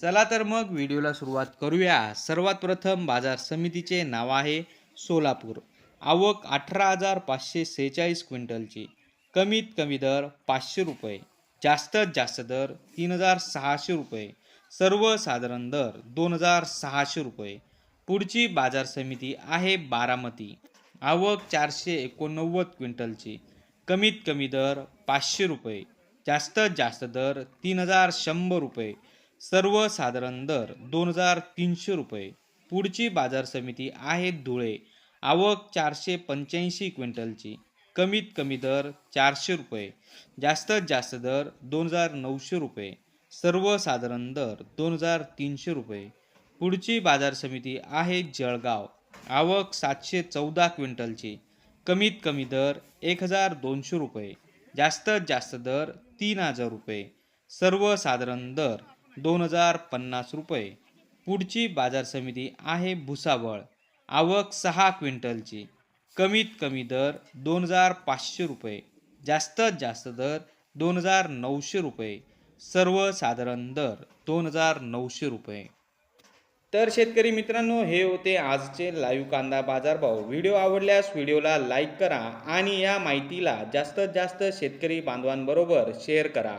चला तर मग व्हिडिओला सुरुवात करूया. सर्वात प्रथम बाजार समितीचे नाव आहे सोलापूर. आवक अठरा हजार पाचशे सेहेचाळीस क्विंटलची. कमीत कमी दर पाचशे रुपये. जास्तीत जास्त दर तीन हजार सहाशे रुपये. सर्वसाधारण दर दोन हजार सहाशे रुपये. पुढची बाजार समिती आहे बारामती. आवक चारशे एकोणनव्वद क्विंटलची. कमीत कमी दर पाचशे रुपये. जास्तीत जास्त दर तीन हजार शंभर रुपये. सर्वसाधारण दर दोन हजार तीनशे रुपये. पुढची बाजार समिती आहे धुळे. आवक चारशे पंच्याऐंशी क्विंटलची. कमीत कमी दर चारशे रुपये. जास्तीत जास्त दर दोन हजार नऊशे रुपये. सर्वसाधारण दर दोन हजार तीनशे रुपये. पुढची बाजार समिती आहे जळगाव. आवक सातशे चौदा क्विंटलची. कमीत कमी दर एक हजार दोनशे रुपये. जास्तीत जास्त दर तीन हजार रुपये. सर्वसाधारण दर दोन हजार पन्नास रुपये. पुढची बाजार समिती आहे भुसावळ. आवक सहा क्विंटलची. कमीत कमी दर दोन हजार पाचशे रुपये. जास्तीत जास्त दर दोन हजार नऊशे रुपये. सर्वसाधारण दर दोन हजार नऊशे रुपये. तर शेतकरी मित्रांनो हे होते आजचे लाईव्ह कांदा बाजारभाव. व्हिडिओ आवडल्यास व्हिडिओला लाईक करा आणि या माहितीला जास्तीत जास्त शेतकरी बांधवांबरोबर शेअर करा.